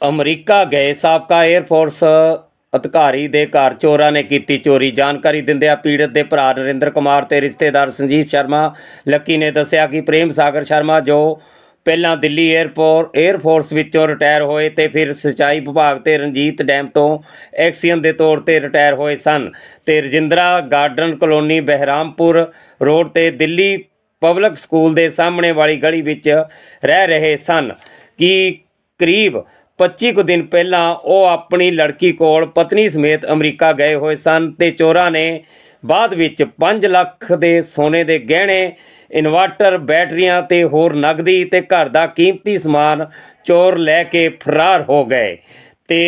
America ਗਏ ਸਾਬਕਾ air force ਅਧਿਕਾਰੀ ਦੇ ਘਰ ਚੋਰਾਂ ਨੇ ਕੀਤੀ ਚੋਰੀ। ਜਾਣਕਾਰੀ ਦਿੰਦਿਆਂ ਪੀੜਤ ਦੇ ਭਰਾ ਨਰਿੰਦਰ ਕੁਮਾਰ ਤੇ ਰਿਸ਼ਤੇਦਾਰ ਸੰਜੀਵ ਸ਼ਰਮਾ ਲੱਕੀ ਨੇ ਦੱਸਿਆ ਕਿ ਪ੍ਰੇਮ ਸਾਗਰ ਸ਼ਰਮਾ, ਜੋ ਪਹਿਲਾਂ ਦਿੱਲੀ 에ਅਰਪੋਰਟ 에ਅਰਫੋਰਸ ਵਿੱਚੋਂ ਰਿਟਾਇਰ ਹੋਏ ਤੇ ਫਿਰ ਸਿੰਚਾਈ ਵਿਭਾਗ ਤੇ ਰਣਜੀਤ ਡੈਮ ਤੋਂ ਐਕਸੀਅਨ ਦੇ ਤੌਰ ਤੇ ਰਿਟਾਇਰ ਹੋਏ ਸਨ ਤੇ Rajindra garden colony Behrampur road ਤੇ ਦਿੱਲੀ ਪਬਲਿਕ ਸਕੂਲ ਦੇ ਸਾਹਮਣੇ ਵਾਲੀ ਗਲੀ ਵਿੱਚ ਰਹਿ ਰਹੇ ਸਨ ਕਿ ਕਰੀਬ 25 ਕੁ ਦਿਨ ਪਹਿਲਾਂ ਉਹ ਆਪਣੀ ਲੜਕੀ ਕੋਲ ਪਤਨੀ ਸਮੇਤ ਅਮਰੀਕਾ ਗਏ ਹੋਏ ਸਨ ਤੇ ਚੋਰਾਂ ਨੇ ਬਾਅਦ ਵਿੱਚ 5 ਲੱਖ ਦੇ ਸੋਨੇ ਦੇ ਗਹਿਣੇ, ਇਨਵਰਟਰ, ਬੈਟਰੀਆਂ ਤੇ ਹੋਰ ਨਗਦੀ ਤੇ ਘਰ ਦਾ ਕੀਮਤੀ ਸਮਾਨ ਚੋਰ ਲੈ ਕੇ ਫਰਾਰ ਹੋ ਗਏ। ਤੇ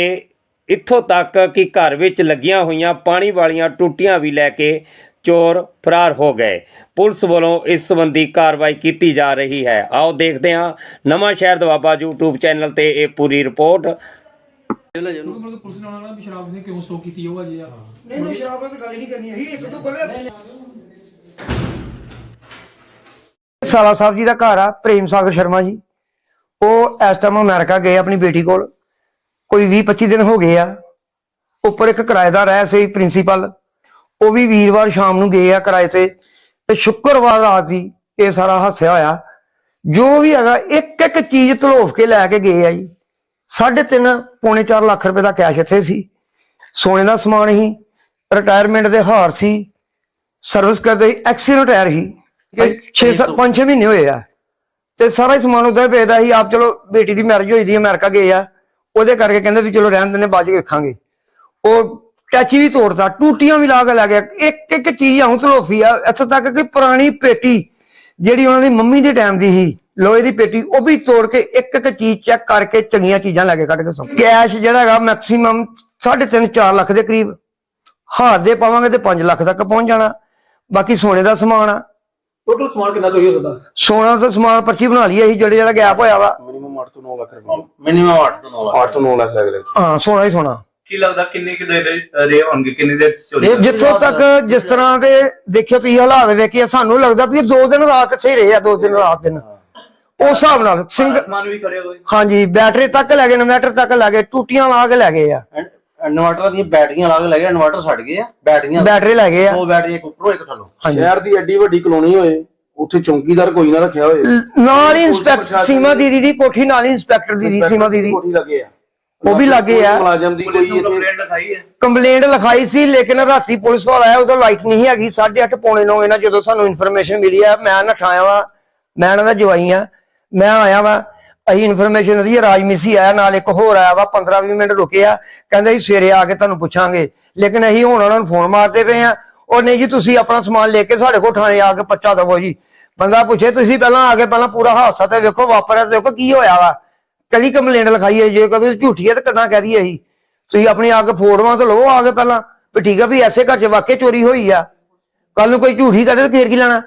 ਇੱਥੋਂ ਤੱਕ ਕਿ ਘਰ ਵਿੱਚ ਲੱਗੀਆਂ ਹੋਈਆਂ ਪਾਣੀ ਵਾਲੀਆਂ ਟੂਟੀਆਂ ਵੀ ਲੈ ਕੇ ਚੋਰ ਫਰਾਰ ਹੋ ਗਏ। ਪੁਲਿਸ ਵੱਲੋਂ ਇਸ ਸੰਬੰਧੀ ਕਾਰਵਾਈ ਕੀਤੀ ਜਾ ਰਹੀ ਹੈ। ਆਓ ਦੇਖਦੇ ਹਾਂ ਨਵਾਂ ਸ਼ਹਿਰ ਦਵਾਬਾ YouTube ਚੈਨਲ ਤੇ ਇਹ ਪੂਰੀ ਰਿਪੋਰਟ। ਕਿਉਂਕਿ ਮਤਲਬ ਪੁਲਿਸ ਨੇ ਉਹਨਾਂ ਨਾਲ ਵੀ ਸ਼ਰਾਬ ਨੇ ਕਿਉਂ ਸਟੋਕ ਕੀਤੀ ਉਹ ਅਜੇ ਆ। ਨਹੀਂ ਨਹੀਂ ਸ਼ਰਾਬ ਨਾਲ ਤਾਂ ਗੱਲ ਹੀ ਨਹੀਂ ਕਰਨੀ ਅਸੀਂ ਇੱਕ ਤੋਂ ਪਹਿਲੇ ਸਾਲਾ ਸਾਹਿਬ ਜੀ ਦਾ ਘਰ ਆ ਪ੍ਰੇਮ ਸਾਗਰ ਸ਼ਰਮਾ ਜੀ। ਉਹ ਇਸ ਟਾਈਮ ਅਮਰੀਕਾ ਗਏ ਆਪਣੀ ਬੇਟੀ ਕੋਲ। ਕੋਈ 20 25 ਦਿਨ ਹੋ ਗਏ ਆ। ਉੱਪਰ ਇੱਕ ਕਿਰਾਏਦਾਰ ਹੈ ਸਹੀ ਪ੍ਰਿੰਸੀਪਲ ਉਹ ਵੀ ਵੀਰਵਾਰ ਸ਼ਾਮ ਨੂੰ ਗਏ ਆ ਕਿਰਾਏ ਤੇ ਤੇ ਸ਼ੁੱਕਰਵਾਰ ਰਾਤ ਦੀ ਇਹ ਸਾਰਾ ਹਾਸਿਆ ਹੋਇਆ। ਜੋ ਵੀ ਹੈਗਾ ਇੱਕ ਇੱਕ ਚੀਜ਼ ਧਲੋਫ ਕੇ ਲੈ ਕੇ ਗਏ ਆ ਜੀ। ਸਾਢੇ ਤਿੰਨ ਪੌਣੇ 4 ਲੱਖ ਰੁਪਏ ਦਾ ਕੈਸ਼ ਇੱਥੇ ਸੀ। ਸੋਨੇ ਦਾ ਸਮਾਨ ਸੀ ਰਿਟਾਇਰਮੈਂਟ ਦੇ ਹਾਰ ਸੀ ਸਰਵਿਸ ਕਰਦੇ ਐਕਸੀਡੈਂਟ ਰਿਟਾਇਰ ਸੀ। 6 7 5 6 ਮਹੀਨੇ ਹੋਏ ਆ। ਤੇ ਸਾਰਾ ਹੀ ਸਮਾਨ ਉਹਦਾ ਪੇਦਾ ਸੀ ਆਪ ਚਲੋ ਬੇਟੀ ਦੀ ਮੈਰਿਜ ਹੋਈ ਦੀ ਅਮਰੀਕਾ ਗਏ ਆ। ਉਹਦੇ ਕਰਕੇ ਕਹਿੰਦੇ ਵੀ ਚਲੋ ਰਹਿਣ ਦਿੰਦੇ ਬਾਅਦ ਚ ਵੇਖਾਂਗੇ। ਉਹ ਟੈਚੀ ਵੀ ਤੋੜਦਾ ਟੂਟੀਆਂ ਵੀ ਲਾ ਕੇ ਲੈ ਗਿਆ। ਇੱਕ ਇੱਕ ਚੀਜ਼ ਆਉਂ ਤਲੋਫੀ ਆ ਇੱਥੋਂ ਤੱਕ ਕਿ ਪੁਰਾਣੀ ਪੇਟੀ ਜਿਹੜੀ ਉਹਨਾਂ ਦੀ ਮੰਮੀ ਦੇ ਟਾਈਮ ਦੀ ਸੀ ਲੋਹੇ ਦੀ ਪੇਟੀ ਉਹ ਵੀ ਤੋੜ ਕੇ ਇੱਕ ਇੱਕ ਚੀਜ਼ ਚੈੱਕ ਕਰਕੇ ਚੰਗੀਆਂ ਚੀਜ਼ਾਂ ਲੈ ਕੇ ਕੱਢ ਕੇ ਸੌਂ ਕੈਸ਼ ਜਿਹੜਾ ਹੈਗਾ ਮੈਕਸਿਮਮ 3.5 4 ਲੱਖ ਦੇ ਕਰੀਬ। ਹਾਰ ਦੇ ਪਾਵਾਂਗੇ ਤੇ 5 ਲੱਖ ਤੱਕ ਪਹੁੰਚ ਜਾਣਾ। ਬਾਕੀ ਸੋਨੇ ਦਾ ਸਮਾਨ ਆ। ਟੋਟਲ ਸਮਾਨ ਕਿੰਨਾ ਚੋਰੀ ਹੋ ਸਕਦਾ? ਸੋਨਾ ਦਾ ਸਮਾਨ ਪਰਚੀ ਬਣਾ ਲਈ ਅਸੀਂ ਜਿਹੜੇ ਜਿਹੜਾ ਗੈਪ ਹੋਇਆ ਵਾ। ਮਿਨੀਮਮ 8 ਤੋਂ 9 ਲੱਖ ਰੁਪਏ। ਮਿਨੀਮਮ 8 ਤੋਂ 9 ਲੱਖ। 8 ਤੋਂ 9 ਲੱਖ ਲੱਗ ਲੈ ਹਾਂ ਸੋਨਾ ਹੀ ਸੋਨਾ। ਕੀ ਲੱਗਦਾ ਕਿੰਨੇ ਕਿ ਦੇ ਰੇ ਹੋਣਗੇ ਕਿੰਨੇ ਦੇ ਚੋਰੀ ਇਹ ਜਿੱਥੋਂ ਤੱਕ ਜਿਸ ਤਰ੍ਹਾਂ ਦੇ ਦੇਖਿਓ ਤੁਸੀਂ ਹਾਲਾਤ ਵੇਖੇ ਸਾਨੂੰ ਲੱਗਦਾ ਵੀ ਇਹ ਦੋ ਦਿਨ ਰਾਤ ਇੱਥੇ ਹੀ ਰਹੇ ਆ ਦੋ ਦਿਨ ਰਾਤ ਦਿਨ। ਉਸ ਹਿਸਾਬ ਨਾਲ ਸਿੰਘ ਸਮਾਨ ਵੀ ਖੜੇ ਹੋਏ ਹਾਂਜੀ ਬੈਟਰੀ ਤੱਕ ਲੈ ਗਏ ਇਨਵਰਟਰ ਤੱਕ ਲੈ ਗਏ ਟੂਟੀਆਂ ਲਾ ਕੇ ਲੈ ਗਏ ਆ। ਇਨਵਰਟਰ ਦੀਆਂ ਬੈਟਰੀਆਂ ਲਾ ਕੇ ਲੈ ਗਏ ਇਨਵਰਟਰ ਛੱਡ ਗਏ ਆ ਬੈਟਰੀਆਂ ਬੈਟਰੀ ਲੈ ਗਏ ਆ। ਦੋ ਬੈਟਰੀ ਇੱਕ ਉੱਪਰੋਂ ਇੱਕ ਥੱਲੋਂ। ਸ਼ਹਿਰ ਦੀ ਐਡੀ ਵੱਡੀ ਕਲੋਨੀ ਹੋਏ ਉੱਥੇ ਚੌਂਕੀਦਾਰ ਕੋਈ ਨਾ ਰੱਖਿਆ ਹੋਏ। ਨਾਲ ਹੀ ਇੰਸਪੈਕਟਰ ਸੀਮਾ ਦੀਦੀ ਦੀ ਕੋਠੀ ਨਾਲ ਹੀ ਇੰਸਪੈਕਟਰ ਦੀ ਸੀਮਾ ਦੀਦੀ। ਕੋਠੀ ਲੱਗੇ ਆ। ਉਹ ਵੀ ਲੱਗੇ ਆ। ਮੁਲਾਜ਼ਮ ਦੀ ਕੋਈ ਕੰਪਲੇਂਟ ਲਿਖਾਈ ਹੈ। ਕੰਪਲੇਂਟ ਲਿਖਾਈ ਸੀ ਲੇਕਿਨ ਰਾਤੀ ਪੁਲਿਸ ਵਾਲਾ ਆਇਆ ਉਦੋਂ ਲਾਈਟ ਨਹੀਂ ਹੈਗੀ 8:30 ਪੌਣੇ 9 ਇਹਨਾਂ ਜਦੋਂ ਸਾਨੂੰ ਇਨਫੋਰਮੇਸ਼ਨ ਮਿਲੀ ਆ ਮੈਂ ਨਠਾਇਆ ਵਾ ਮੈਂ ਇਹਨਾਂ ਦਾ ਜਵਾਈ ਆ ਮੈਂ ਆਇਆ ਵਾ ਅਸੀਂ ਇਨਫੋਰਮੇਸ਼ਨ ਦੀ ਰਾਜਮਿਸੀ ਆਇਆ ਨਾਲ ਇੱਕ ਹੋਰ ਆਇਆ ਵਾ 15-20 ਮਿੰਟ ਰੁਕਿਆ ਕਹਿੰਦੇ ਜੀ ਸਵੇਰੇ ਆ ਕੇ ਤੁਹਾਨੂੰ ਪੁੱਛਾਂਗੇ ਲੇਕਿਨ ਅਸੀਂ ਹੁਣ ਉਹਨਾਂ ਨੂੰ ਫੋਨ ਮਾਰਦੇ ਪਏ ਆ ਉਹ ਨਹੀਂ ਜੀ ਤੁਸੀਂ ਆਪਣਾ ਸਮਾਨ ਲੈ ਕੇ ਸਾਡੇ ਕੋਲ ਥਾਣੇ ਆ ਕੇ ਪੱਚਾ ਦਵੋ ਜੀ ਬੰਦਾ ਪੁੱਛੇ ਤੁਸੀਂ ਪਹਿਲਾਂ ਆ ਕੇ ਪਹਿਲਾਂ ਪੂਰਾ ਹਾਦਸਾ ਤੇ ਵੇਖੋ ਵਾਪਰਿਆ ਤੇ ਦੇਖੋ ਕੀ ਹੋਇਆ ਵਾ। ਕਦੀ ਕੰਪਲੇਂਟ ਲਿਖਾਈ ਹੈ ਜੇ ਕਦੇ ਝੂਠੀ ਹੈ ਤਾਂ ਕਦਾਂ ਕਹਿ ਦਈਏ ਅਸੀਂ? ਤੁਸੀਂ ਆਪਣੀ ਆ ਕੇ ਫੋਟੋਆਂ ਤੋਂ ਲਵੋ ਪਹਿਲਾਂ। ਵੀ ਠੀਕ ਆ ਵੀ ਐਸੇ ਘਰ 'ਚ ਵਾਕਿਆ ਚੋਰੀ ਹੋਈ ਆ। ਕੱਲ ਨੂੰ ਕੋਈ ਝੂਠੀ ਕਰੇ ਤਾਂ ਫੇਰ ਕੀ ਲੈਣਾ?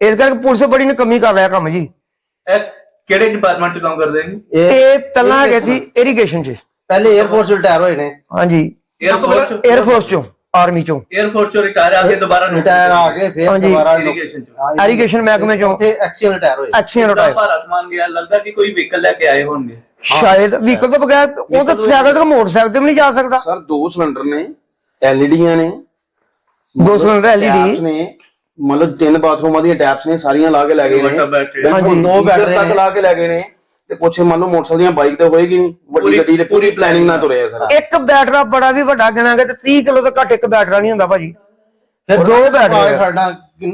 ਇਸ ਕਰਕੇ ਪੁਲਿਸ ਬੜੀ ਨਕਮੀ ਕਰ ਰਿਹਾ ਕੰਮ ਜੀ। ਕਿਹੜੇ ਡਿਪਾਰਟਮੈਂਟ 'ਚ ਕੰਮ ਕਰਦੇ ਇਹ ਪਹਿਲਾਂ ਹੈਗੇ ਸੀ ਇਰੀਗੇਸ਼ਨ 'ਚ। ਪਹਿਲੇ 에ਅਰਪੋਰਟ 'ਚ ਰਿਟਾਇਰ ਹੋਏ ਨੇ। ਹਾਂਜੀ। 에어ਫੋਰਸ 에어ਫੋਰਸ 'ਚੋਂ। ਆਰਮੀ 'ਚੋਂ। 에어ਫੋਰਸ ਚੋਂ ਰਿਟਾਇਰ ਆ ਕੇ ਦੁਬਾਰਾ ਰਿਟਾਇਰ ਆ ਕੇ ਫਿਰ ਹਾਂਜੀ। ਦੁਬਾਰਾ ਇਰੀਗੇਸ਼ਨ ਚ। ਇਰੀਗੇਸ਼ਨ ਮਹਿਕਮੇ 'ਚੋਂ। ਐਕਸੀਅਲ ਰਿਟਾਇਰ ਹੋਏ। ਐਕਸੀਅਨ ਕਿੰਨਾ ਰਿਟਾਇਰ ਭਾਰਾ ਸਮਾਨ ਗਿਆ ਲੱਗਦਾ ਕਿ ਕੋਈ ਵਹੀਕਲ ਲੈ ਕੇ ਆਏ ਹੋਣਗੇ। ਸ਼ਾਇਦ ਵਹੀਕਲ ਤੋਂ ਬਗੈਰ ਉਹ ਤਾਂ ਸਾਈਕਲ ਤੇ ਮੋਟਰਸਾਈਕਲ ਤੇ ਵੀ ਨਹੀਂ ਜਾ ਸਕਦਾ। ਸਰ ਦੋ ਸਿਲੰਡਰ ਨੇ ਐਲਈਡੀਆਂ ਨੇ। ਦੋ ਸਿਲੰਡਰ ਐਲਈਡੀ ਨੇ ਮਤਲਬ ਤਿੰਨ ਬਾਥਰੂਮਾਂ ਦੀਆਂ ਟੈਪਸ ਨੇ ਸਾਰੀਆਂ ਲਾ ਕੇ ਲੈ ਗਏ ਨੇ। ਬਿਲਕੁਲ ਹਾਂਜੀ। ਦੋ ਬੈਟਰੀ ਤੱਕ ਲਾ ਕੇ ਲੈ ਗਏ ਨੇ। ਤੇ ਕੁਛ ਮੰਨ ਲਓ ਮੋਟਰਸਾਈਕਲ ਦੀਆਂ ਬਾਈਕ ਤੇ ਹੋਏਗੀ ਨਹੀਂ ਵੱਡੀ ਗੱਡੀ ਤੇ ਪੂਰੀ ਪਲੈਨਿੰਗ ਨਾਲ ਤੁਰੇ ਆ ਸਰ। ਇੱਕ ਬੈਟਰਾ ਬੜਾ ਵੀ ਵੱਡਾ ਗਿਣਾਂਗੇ ਤੇ 30 ਕਿਲੋ ਤੋਂ ਘੱਟ ਇੱਕ ਬੈਟਰਾ ਨਹੀਂ ਹੁੰਦਾ ਭਾਜੀ। ਫਿਰ ਦੋ ਬੈਟਰੀ। ਸਾਡਾ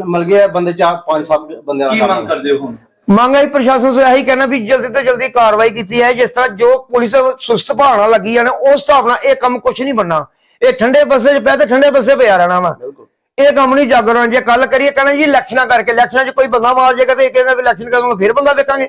ਮਿਲ ਗਿਆ ਬੰਦੇ ਚਾਰ ਪੰਜ ਸੱਤ ਬੰਦਿਆਂ ਕੀ ਮੰਗ ਕਰਦੇ ਹੋ ਹੁਣ? ਮੰਗ ਆਈ ਪ੍ਰਸ਼ਾਸਨ ਤੋਂ ਇਹੀ ਕਹਿਣਾ ਵੀ ਜਲਦੀ ਤੋਂ ਜਲਦੀ ਕਾਰਵਾਈ ਕੀਤੀ ਹੈ ਜਿਸ ਤਰ੍ਹਾਂ ਜੋ ਪੁਲਿਸ ਸੁਸਤ ਭਾਵਨਾ ਲੱਗੀ ਹੈ ਨਾ ਉਸ ਹਿਸਾਬ ਨਾਲ ਇਹ ਕੰਮ ਕੁਝ ਨਹੀਂ ਬਣਨਾ। ਇਹ ਠੰਡੇ ਬੱਸੇ 'ਚ ਪਿਆ ਤੇ ਠੰਡੇ ਬੱਸੇ ਪਿਆ ਰਹਿਣਾ ਵਾ। ਇਹ ਕੰਮ ਨਹੀਂ ਜਾਗਰਣ ਜੇ ਕੱਲ ਕਰੀਏ ਕਹਿੰਦਾ ਜੀ ਇਲੈਕਸ਼ਨਾਂ ਕਰਕੇ ਇਲੈਕਸ਼ਨਾਂ 'ਚ ਕੋਈ ਬੰਦਾ ਮਾਰ ਜਾਏਗਾ ਤੇ ਇਹ ਕਹਿੰਦਾ ਵੀ ਇਲੈਕਸ਼ਨ ਕਰਾਂਗੇ ਫਿਰ ਬੰਦਾ ਦੇਖਾਂਗੇ।